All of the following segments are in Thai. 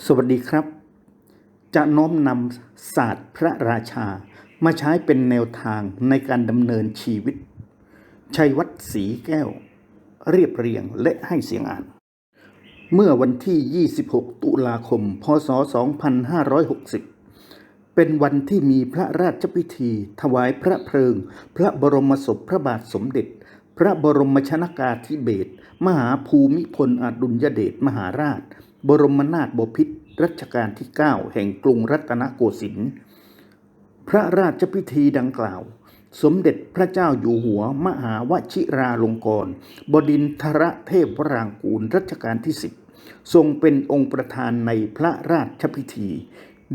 สวัสดีครับ จะน้อมนำศาสตร์พระราชา มาใช้เป็นแนวทางในการดำเนินชีวิต ชัยวัฒน์ศรีแก้ว เรียบเรียงและให้เสียงอ่าน เมื่อวันที่ 26 ตุลาคม พศ 2560 เป็นวันที่มีพระราชพิธี ถวายพระเพลิง พระบรมศพพระบาทสมเด็จ พระบรมชนากาธิเบศมหาภูมิพลอดุลยเดชมหาราช บรมนาถบพิตรรัชกาลที่ 9 แห่งกรุงรัตนโกสินทร์พระราชพิธีดังกล่าว สมเด็จพระเจ้าอยู่หัวมหาวชิราลงกรณบดินทรเทพวรางกูลรัชกาลที่ 10 ทรงเป็นองค์ประธานในพระราชพิธี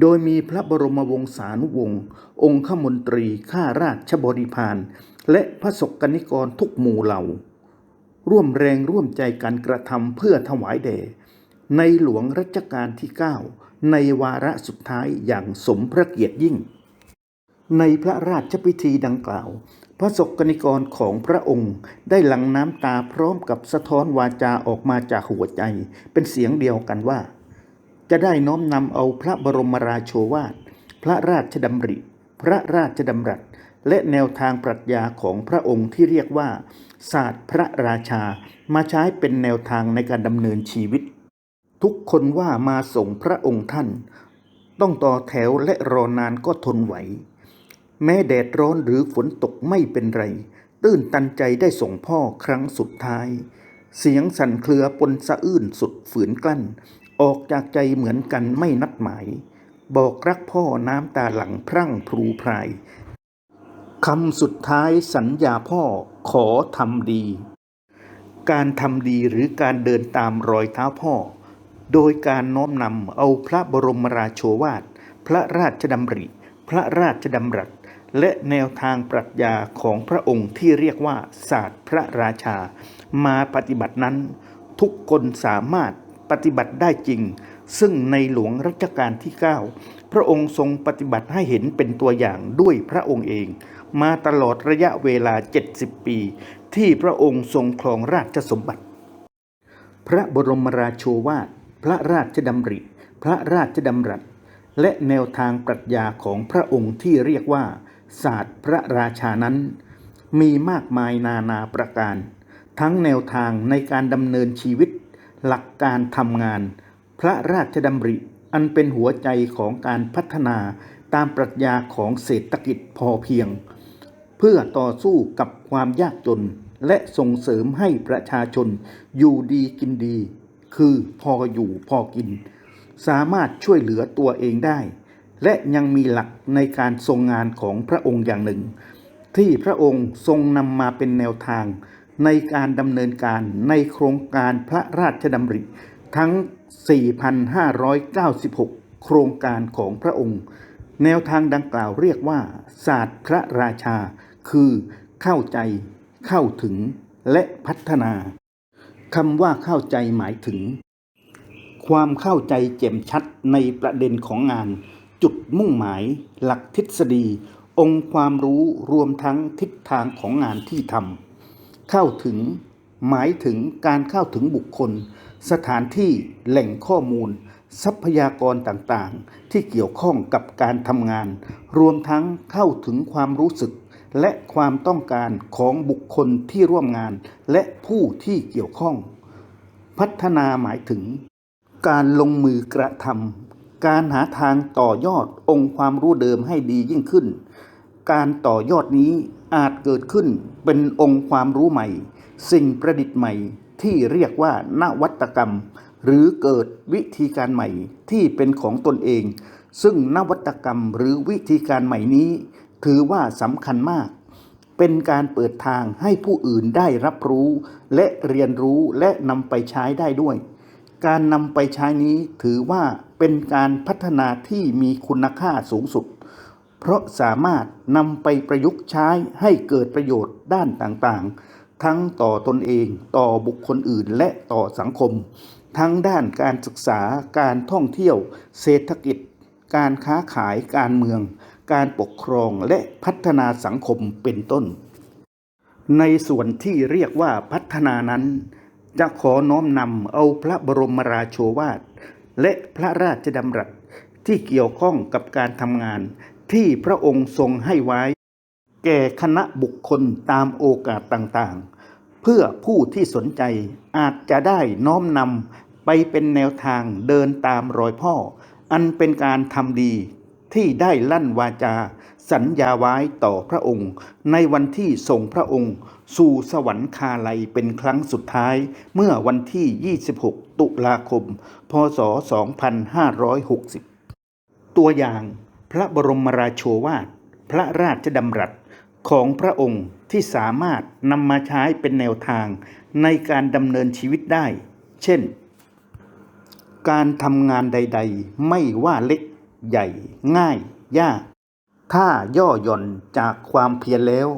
โดยมีพระบรมวงศานุวงศ์องค์ขมนตรีข้าราชบริพารและพระสกนิกรทุกหมู่เหล่า ร่วมแรงร่วมใจกันกระทำเพื่อถวายแด่ ในหลวงรัชกาลที่ 9 ในวาระสุดท้ายอย่างสมพระเกียรติยิ่ง ในพระราชพิธีดังกล่าว พระสกนิกรของพระองค์ได้หลั่งน้ำตาพร้อมกับสะท้อนวาจาออกมาจากหัวใจ เป็นเสียงเดียวกันว่า จะได้น้อมนำเอาพระบรมราโชวาท พระราชดำริ พระราชดำรัสและแนวทางปรัชญาของพระองค์ที่เรียกว่า ศาสตร์พระราชา มาใช้เป็นแนวทางในการดำเนินชีวิต ทุกคนว่ามาส่งพระองค์ท่าน ต้องต่อแถวและรอนานก็ทนไหว แม้แดดร้อนหรือฝนตกไม่เป็นไร ตื้นตันใจได้ส่งพ่อครั้งสุดท้าย เสียงสั่นเครือปนสะอื้นสุดฝืนกลั้น ออกจากใจเหมือนกันไม่นัดหมาย บอกรักพ่อน้ำตาหลังพรั่งพรูพรายคำสุดท้ายสัญญาพ่อขอทำดี การทำดีหรือการเดินตามรอยเท้าพ่อ โดยการน้อมนำเอาพระบรมราโชวาท พระราชดำริ พระราชดำรัส และแนวทางปรัชญาของพระองค์ที่เรียกว่า ศาสตร์พระราชา มาปฏิบัตินั้น ทุกคนสามารถปฏิบัติได้จริง ซึ่งในหลวงรัชกาลที่ 9 พระองค์ทรงปฏิบัติให้เห็นเป็นตัวอย่างด้วยพระองค์เอง มาตลอดระยะเวลา 70 ปี ที่พระองค์ทรงครองราชสมบัติ พระบรมราโชวาท ระราชดำริ พระราชดำรัส และแนวทางปรัชญาของพระองค์ที่เรียกว่า ศาสตร์พระราชานั้น มีมากมายนานาประการ ทั้งแนวทางในการดำเนินชีวิต หลักการทำงาน พระราชดำริอันเป็นหัวใจของการพัฒนาตามปรัชญาของเศรษฐกิจพอเพียง เพื่อต่อสู้กับความยากจนและส่งเสริมให้ประชาชนอยู่ดีกินดี คือพออยู่พอกิน สามารถช่วยเหลือตัวเองได้ และยังมีหลักในการทรงงานของพระองค์อย่างหนึ่ง ที่พระองค์ทรงนำมาเป็นแนวทาง ในการดำเนินการในโครงการพระราชดำริทั้ง 4,596 โครงการของพระองค์ แนวทางดังกล่าวเรียกว่า ศาสตร์พระราชา คือเข้าใจ เข้าถึงและพัฒนา คำว่าเข้าใจหมายถึง ความเข้าใจแจ่มชัดในประเด็นของงาน จุดมุ่งหมาย หลักทฤษฎี องค์ความรู้รวมทั้งทิศทางของงานที่ทำเข้าถึง หมายถึงการเข้าถึงบุคคล สถานที่แหล่งข้อมูล ทรัพยากรต่างๆ ที่เกี่ยวข้องกับการทำงาน รวมทั้งเข้าถึงความรู้สึก และความต้องการของบุคคลที่ร่วมงาน และผู้ที่เกี่ยวข้อง พัฒนาหมายถึง การลงมือกระทำการหาทางต่อยอดองค์ความรู้เดิมให้ดียิ่งขึ้น การต่อยอดนี้อาจเกิดขึ้นเป็นองค์ความรู้ใหม่ สิ่งประดิษฐ์ใหม่ที่เรียกว่านวัตกรรม หรือเกิดวิธีการใหม่ที่เป็นของตนเอง ซึ่งนวัตกรรมหรือวิธีการใหม่นี้ ถือว่าสำคัญมาก เป็นการเปิดทางให้ผู้อื่นได้รับรู้ และเรียนรู้และนำไปใช้ได้ด้วย การนำไปใช้นี้ถือว่าเป็นการพัฒนาที่มีคุณค่าสูงสุด เพราะสามารถนำไปประยุกต์ใช้ให้เกิดประโยชน์ด้านต่างๆ ทั้งต่อตนเองต่อบุคคลอื่นและต่อสังคม ทั้งด้านการศึกษาการท่องเที่ยว เศรษฐกิจ การค้าขายการเมือง การปกครองและพัฒนาสังคมเป็นต้น ในส่วนที่เรียกว่าพัฒนานั้น จะขอน้อมนำเอาพระบรมราโชวาทและพระราชดำรัสที่เกี่ยวข้องกับการทำงานที่พระองค์ทรงให้ไว้ แก่คณะบุคคลตามโอกาสต่างๆ เพื่อผู้ที่สนใจอาจจะได้น้อมนำไปเป็นแนวทางเดินตามรอยพ่อ อันเป็นการทำดี ที่ได้ลั่นวาจา สัญญาไว้ต่อพระองค์ ในวันที่ส่งพระองค์ สู่สวรรคาลัยเป็นครั้งสุดท้าย เมื่อวันที่ 26 ตุลาคม พศ 2560 ตัวอย่างพระบรมราโชวาท พระราชดำรัสของพระองค์ที่สามารถนำมาใช้เป็นแนวทางในการดำเนินชีวิตได้ เช่น การทำงานใด ๆ ไม่ว่าเล็ก ใหญ่ง่ายยาก ถ้าย่อหย่อนจากความเพียรแล้ว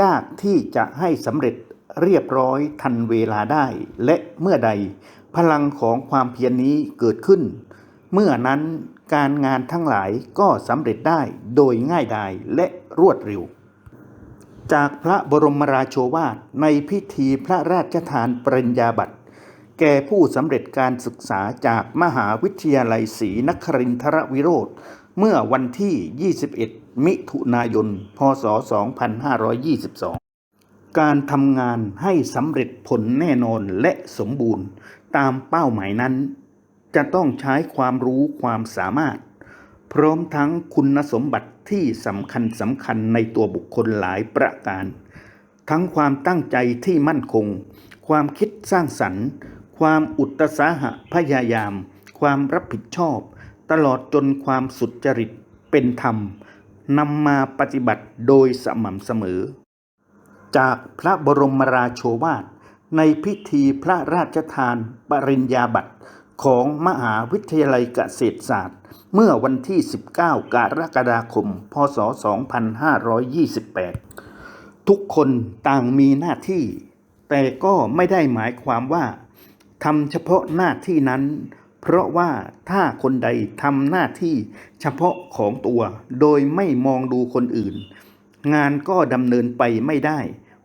ยากที่จะให้สำเร็จเรียบร้อยทันเวลาได้ และเมื่อใด พลังของความเพียรนนี้เกิดขึ้น เมื่อนั้นการงานทั้งหลายก็สำเร็จได้โดยง่ายดายและรวดเร็ว จากพระบรมราโชวาทในพิธีพระราชทานปริญญาบัตร แก่ผู้สำเร็จการศึกษาจากมหาวิทยาลัยศรีนครินทรวิโรธเมื่อวันที่ 21 มิถุนายน พศ 2522 การทำงานให้สำเร็จผลแน่นอนและสมบูรณ์ ตามเป้าหมายนั้น จะต้องใช้ความรู้ความสามารถ พร้อมทั้งคุณสมบัติที่สำคัญสำคัญในตัวบุคคลหลายประการ ทั้งความตั้งใจที่มั่นคง ความคิดสร้างสรรค์ ความอุตสาหะพยายาม ความรับผิดชอบ ตลอดจนความสุจริตเป็นธรรมนำมาปฏิบัติโดยสม่ำเสมอ จากพระบรมราโชวาท ในพิธีพระราชทานปริญญาบัตรของมหาวิทยาลัยเกษตรศาสตร์ เมื่อวันที่ 19 กรกฎาคม พศ 2528 ทุกคนต่างมีหน้าที่ แต่ก็ไม่ได้หมายความว่า ทำเฉพาะหน้าที่นั้น เพราะว่าถ้าคนใดทำหน้าที่เฉพาะของตัว โดยไม่มองดูคนอื่น งานก็ดำเนินไปไม่ได้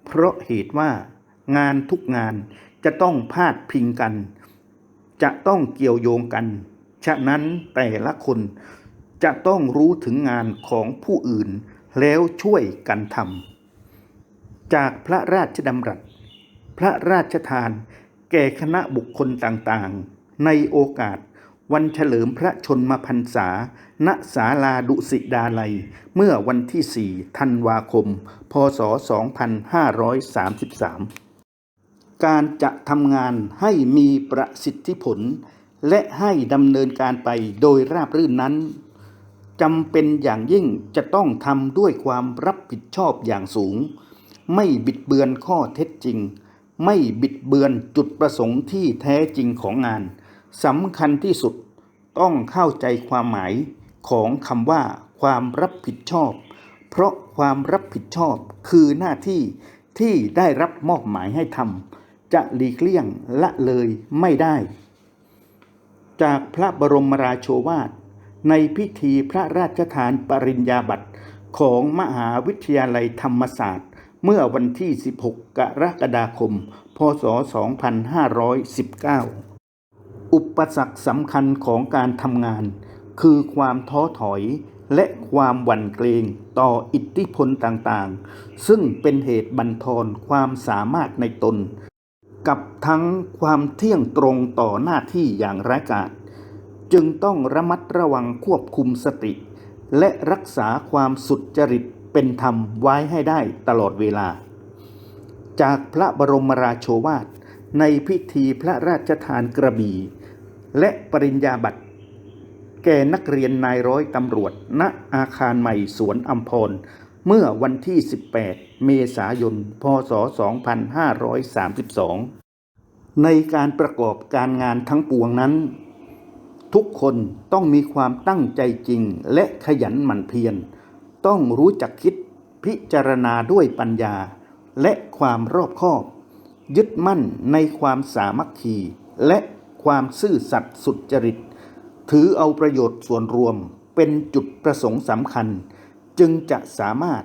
เพราะเหตุว่างานทุกงานจะต้องพาดพิงกัน จะต้องเกี่ยวโยงกัน ฉะนั้นแต่ละคนจะต้องรู้ถึงงานของผู้อื่น แล้วช่วยกันทำจากพระราชดำรัส พระราชทาน แก่คณะบุคคลต่างๆ ในโอกาสวันเฉลิมพระชนมพรรษา ณ ศาลาดุสิดาลัย เมื่อวันที่ 4 ธันวาคม พศ 2533 การจะทำงานให้มีประสิทธิผล และให้ดำเนินการไปโดยราบรื่นนั้นจำเป็นอย่างยิ่งจะต้องทำด้วยความรับผิดชอบอย่างสูง ไม่บิดเบือนข้อเท็จจริง ไม่บิดเบือนจุดประสงค์ที่แท้จริงของงานสำคัญที่สุดต้องเข้าใจความหมายของคำว่า ความรับผิดชอบ เพราะความรับผิดชอบคือหน้าที่ที่ได้รับมอบหมายให้ทำจะหลีกเลี่ยงละเลยไม่ได้ จากพระบรมราโชวาท ในพิธีพระราชทานปริญญาบัตรของมหาวิทยาลัยธรรมศาสตร์ เมื่อวันที่ 16 กรกฎาคม พศ 2519 อุปสรรคสำคัญของการทำงาน คือความท้อถอยและความหวั่นเกรงต่ออิทธิพลต่างๆ ซึ่งเป็นเหตุบั่นทอนความสามารถในตน กับทั้งความเที่ยงตรงต่อหน้าที่อย่างร้ายกาจจึงต้องระมัดระวังควบคุมสติ และรักษาความสุจริต เป็นธรรมไว้ให้ได้ตลอดเวลา จากพระบรมราโชวาทในพิธีพระราชทานกระบี่ และปริญญาบัตร แก่นักเรียนนายร้อยตำรวจ ณอาคารใหม่สวนอัมพรเมื่อวันที่ 18 เมษายน พศ 2532 ในการประกอบการงานทั้งปวงนั้น ทุกคนต้องมีความตั้งใจจริงและขยันหมั่นเพียร ต้องรู้จักคิดพิจารณาด้วยปัญญา และความรอบคอบ ยึดมั่นในความสามัคคี และความซื่อสัตย์สุจริต ถือเอาประโยชน์ส่วนรวมเป็นจุดประสงค์สำคัญ จึงจะสามารถ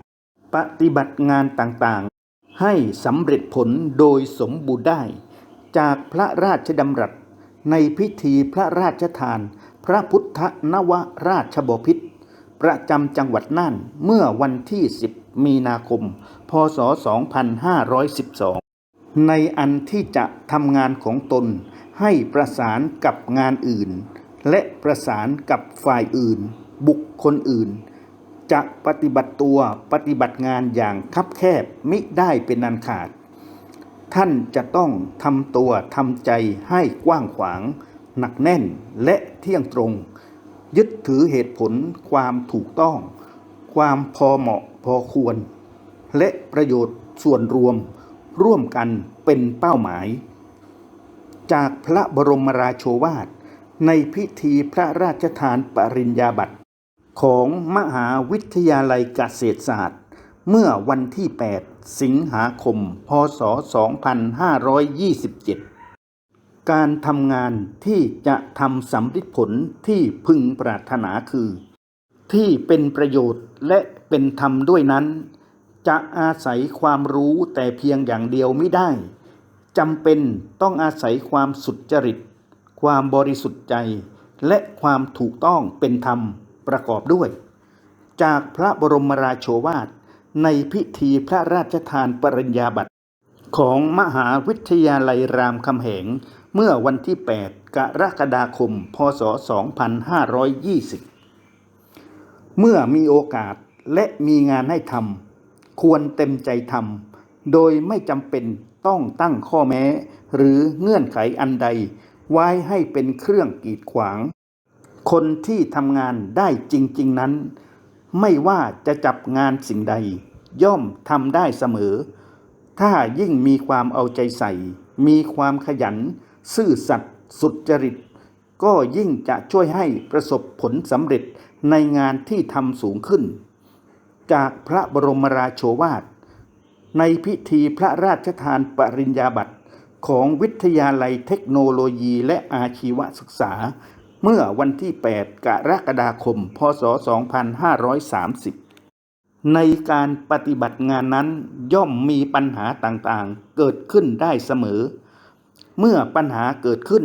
ปฏิบัติงานต่างๆ ให้สำเร็จผลโดยสมบูรณ์ได้ จากพระราชดำรัสในพิธีพระราชทาน พระพุทธนวราชบพิตร ประจำจังหวัดน่านเมื่อวันที่ 10 มีนาคม พศ 2512 ในอันที่จะทำงานของตนให้ประสานกับงานอื่น และประสานกับฝ่ายอื่น บุคคลอื่น จะปฏิบัติตัวปฏิบัติงานอย่างคับแคบมิได้เป็นอันขาด ท่านจะต้องทำตัวทำใจให้กว้างขวาง หนักแน่นและเที่ยงตรง ยึดถือเหตุผลความถูกต้อง ความพอเหมาะพอควร และประโยชน์ส่วนรวมร่วมกันเป็นเป้าหมาย จากพระบรมราโชวาท ในพิธีพระราชทานปริญญาบัตรของมหาวิทยาลัยเกษตรศาสตร์ เมื่อวันที่ 8 สิงหาคม พศ 2527 การทำงานที่จะทำสำลิดผลที่พึงปรารถนาคือ ที่เป็นประโยชน์และเป็นธรรมด้วยนั้น จะอาศัยความรู้แต่เพียงอย่างเดียวไม่ได้จำเป็นต้องอาศัยความสุจริต ความบริสุทธิ์ใจ และความถูกต้องเป็นธรรมประกอบด้วย จากพระบรมราโชวาทในพิธีพระราชทานปริญญาบัตรของมหาวิทยาลัยรามคำแหง เมื่อวันที่ 8 กรกฎาคม พศ 2520 เมื่อมีโอกาสและมีงานให้ทำควรเต็มใจทำโดยไม่จำเป็นต้องตั้งข้อแม้ หรือเงื่อนไขอันใด ไว้ให้เป็นเครื่องกีดขวาง คนที่ทำงานได้จริง ๆ นั้น ไม่ว่าจะจับงานสิ่งใด ย่อมทำได้เสมอ ถ้ายิ่งมีความเอาใจใส่ มีความขยัน ซื่อสัตย์สุจริต ก็ยิ่งจะช่วยให้ประสบผลสำเร็จในงานที่ทำสูงขึ้น จากพระบรมราโชวาท ในพิธีพระราชทานปริญญาบัตรของวิทยาลัยเทคโนโลยีและอาชีวศึกษา เมื่อวันที่ 8 กรกฎาคม พศ 2530 ในการปฏิบัติงานนั้นย่อมมีปัญหาต่างๆ เกิดขึ้นได้เสมอ เมื่อปัญหาเกิดขึ้น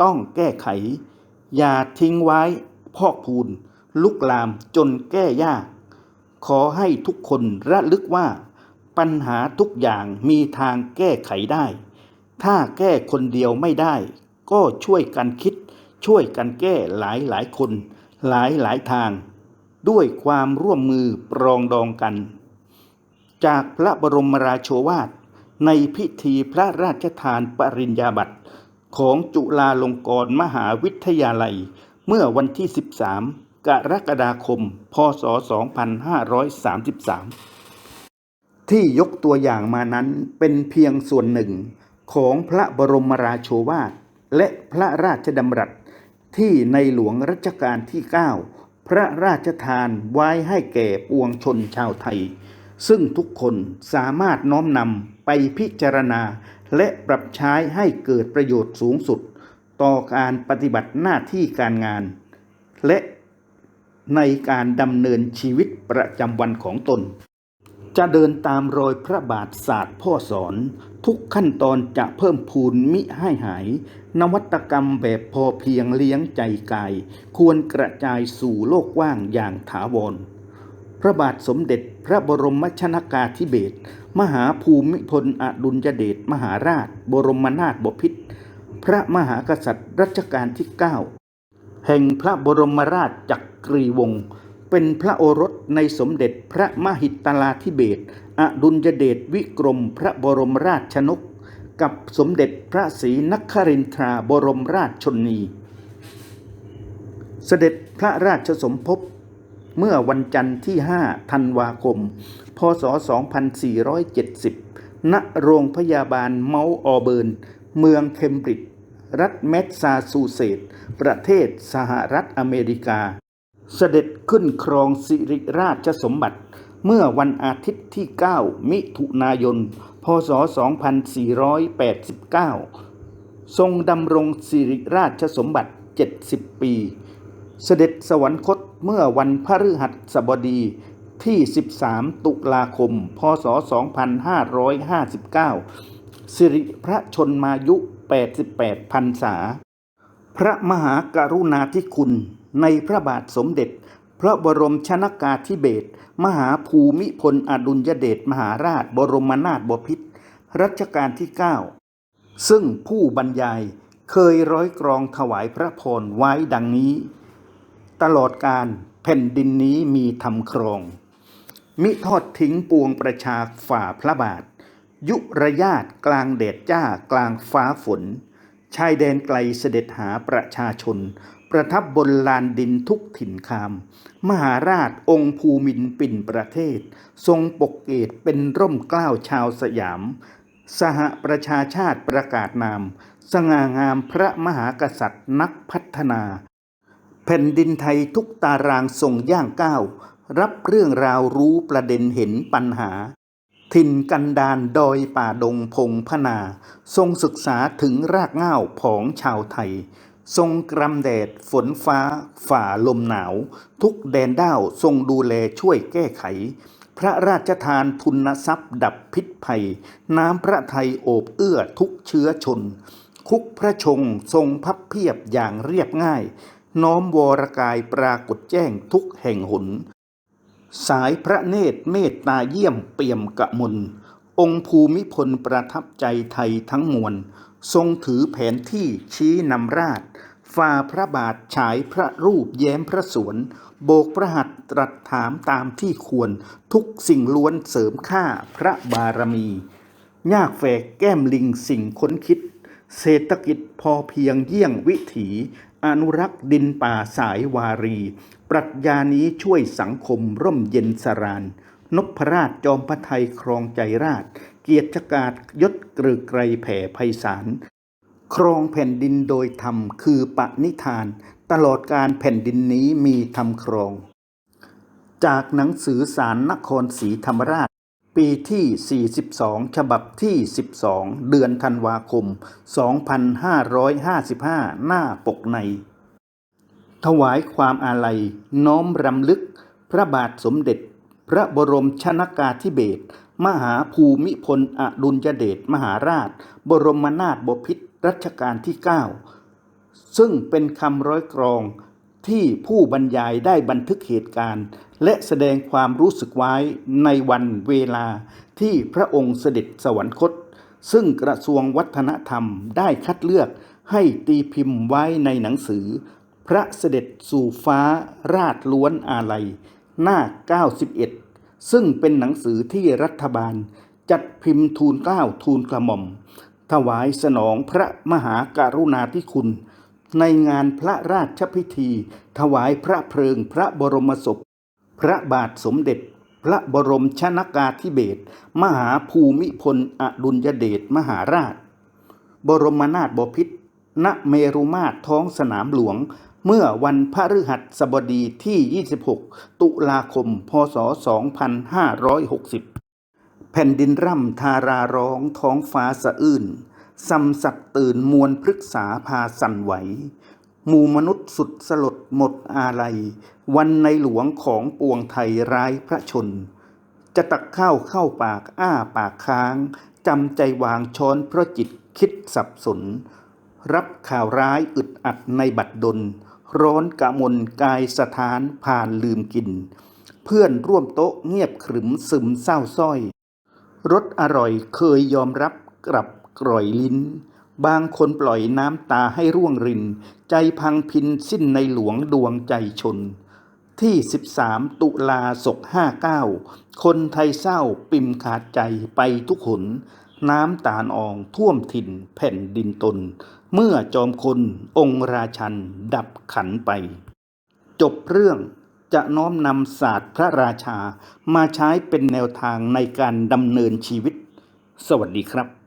ต้องแก้ไข อย่าทิ้งไว้พอกพูน ลุกลามจนแก้ยาก ขอให้ทุกคนระลึกว่า ปัญหาทุกอย่างมีทางแก้ไขได้ ถ้าแก้คนเดียวไม่ได้ ก็ช่วยกันคิด ช่วยกันแก้หลายหลายคน หลายหลายทาง ด้วยความร่วมมือปรองดองกัน จากพระบรมราโชวาท ในพิธีพระราชทานปริญญาบัตรของจุฬาลงกรณ์มหาวิทยาลัย เมื่อวันที่ 13 กรกฎาคม พศ 2533 ที่ยกตัวอย่างมานั้นเป็นเพียงส่วนหนึ่งของพระบรมราโชวาทและพระราชดำรัสที่ในหลวงรัชกาลที่ 9 พระราชทานไว้ให้แก่ปวงชนชาวไทย ซึ่งทุกคนสามารถน้อมนำไปพิจารณา และปรับใช้ให้เกิดประโยชน์สูงสุด ต่อการปฏิบัติหน้าที่การงาน และในการดำเนินชีวิตประจำวันของตน จะเดินตามรอยพระบาทศาสตร์พ่อสอน ทุกขั้นตอนจะเพิ่มพูนมิให้หาย นวัตกรรมแบบพอเพียงเลี้ยงใจกาย ควรกระจายสู่โลกว้างอย่างถาวร ระบาทสมเด็จพระบรมชนากาธิเบศรมหาภูมิพลอดุลยเดชมหาราช บรมนาถบพิตรพระมหากษัตริย์รัชกาลที่ 9 แห่งพระบรมราชจักรีวงศ์เป็นพระโอรสในสมเด็จพระมหิตลาธิเบศอดุลยเดชวิกรมพระบรมราชชนก กับสมเด็จพระศรีนครินทราบรมราชชนนี เสด็จพระราชสมภพ เมื่อวันจันทร์ที่ 5 ธันวาคม พศ 2470 ณ โรงพยาบาลเมาส์ออเบิร์น เมืองเคมบริดจ์ รัฐแมสซาชูเซตส์ ประเทศสหรัฐอเมริกา เสด็จขึ้นครองสิริราชสมบัติ เมื่อวันอาทิตย์ที่ 9 มิถุนายน พศ 2489 ทรงดำรงสิริราชสมบัติ 70 ปี เสด็จสวรรคต เมื่อวันพฤหัสบดีที่ 13 ตุลาคม พศ 2559 สิริพระชนมายุ 88 พรรษา พระมหากรุณาธิคุณในพระบาทสมเด็จ พระบรมชนากาธิเบศรมหาภูมิพลอดุลยเดชมหาราชบรมนาถบพิตรรัชกาลที่ 9 ซึ่งผู้บรรยายเคยร้อยกรองถวายพระพรไว้ดังนี้ ตลอดการแผ่นดินนี้มีทำครอง มิทอดทิ้งปวงประชาฝ่าพระบาท ยุระยาตกลางแดดจ้ากลางฟ้าฝน ชายแดนไกลเสด็จหาประชาชน ประทับบนลานดินทุกถิ่นคาม มหาราชองค์ภูมินปิ่นประเทศ ทรงปกเกตเป็นร่มเกล้าชาวสยาม สหประชาชาติประกาศนาม สง่างามพระมหากษัตริย์นักพัฒนา แผ่นดินไทยทุกตารางส่งย่างก้าว รับเรื่องราวรู้ประเด็นเห็นปัญหา ถิ่นกันดานดอยป่าดงพงพนา ทรงศึกษาถึงรากเหง้าผองชาวไทย ทรงกรำแดดฝนฟ้า ฝ่าลมหนาว ทุกแดนด้าวทรงดูแลช่วยแก้ไข พระราชทานทุนทรัพย์ดับพิษภัย น้ำพระไทยโอบเอื้อทุกเชื้อชน คุกพระชงทรงพับเพียบอย่างเรียบง่าย น้อมวรกายปรากฏแจ้งทุกแห่งหน สายพระเนตรเมตตาเยี่ยมเปี่ยมกะมลองค์ภูมิพลประทับใจไทยทั้งมวล ทรงถือแผนที่ชี้นำราชฝ่าพระบาทฉายพระรูปแย้มพระสวน โบกพระหัตถ์ตรัสถามตามที่ควรทุกสิ่งล้วนเสริมค่าพระบารมียากแฝกแก้มลิงสิ่งค้นคิด เศรษฐกิจพอเพียงเยี่ยงวิถี อนุรักษ์ดินป่าสายวารี ปรัชญานี้ช่วยสังคมร่มเย็นสรานนพราชจอมพระไทยครองใจราช เกียรติกาศยศเกรือไกรแผ่ไพศาลครองแผ่นดินโดยธรรมคือปณิธาน ตลอดการแผ่นดินนี้มีธรรมครอง จากหนังสือสารนครศรีธรรมราช ปีที่ 42 ฉบับที่ 12 เดือนธันวาคม 2555 หน้าปกใน ถวายความอาลัย น้อมรำลึก พระบาทสมเด็จ พระบรมชนากาธิเบศร มหาภูมิพลอดุลยเดชมหาราช บรมนาถบพิตรรัชกาลที่ 9 ซึ่งเป็นคำร้อยกรอง ที่ผู้บรรยายได้บันทึกเหตุการณ์ และแสดงความรู้สึกไว้ในวันเวลาที่พระองค์เสด็จสวรรคต ซึ่งกระทรวงวัฒนธรรมได้คัดเลือกให้ตีพิมพ์ไว้ในหนังสือ พระเสด็จสู่ฟ้าราชล้วนอาลัย หน้า 91 ซึ่งเป็นหนังสือที่รัฐบาลจัดพิมพ์ทูลเกล้าทูลกระหม่อม ถวายสนองพระมหากรุณาธิคุณ ในงานพระราชพิธี ถวายพระเพลิงพระบรมศพ พระบาทสมเด็จ พระบรมชนากาธิเบศรมหาภูมิพลอดุลยเดชมหาราช บรมนาถบพิตรณเมรุมาตรท้องสนามหลวง เมื่อวันพฤหัสบดีที่ 26 ตุลาคม พศ 2560 แผ่นดินร่ำทาราร้องท้องฟ้าสะอื้น สัมสัตว์ตื่นมวลพฤกษาพาสั่นไหวหมู่มนุษย์สุดสลดหมดอาลัย วันในหลวงของปวงไทยร้ายพระชน จะตักข้าวเข้าปากอ้าปากค้างจำใจวางช้อนเพราะจิตคิดสับสน รับข่าวร้ายอึดอัดในบัดดล ร้อนกะมนกายสถานผ่านลืมกิน เพื่อนร่วมโต๊ะเงียบขรึมซึมเศร้าส้อยรสอร่อยเคยยอมรับกลับ กร่อยลิ้น บางคนปล่อยน้ำตาให้ร่วงริน ใจพังพินสิ้นในหลวงดวงใจชน ที่ 13 ตุลาศก59 คนไทยเศร้าปิมขาดใจไปทุกหน น้ำตาลอองท่วมถิ่นแผ่นดินตน เมื่อจอมคนองค์ราชันดับขันไป จบเรื่องจะน้อมนำศาสตร์พระราชามาใช้เป็นแนวทางในการดำเนินชีวิต สวัสดีครับ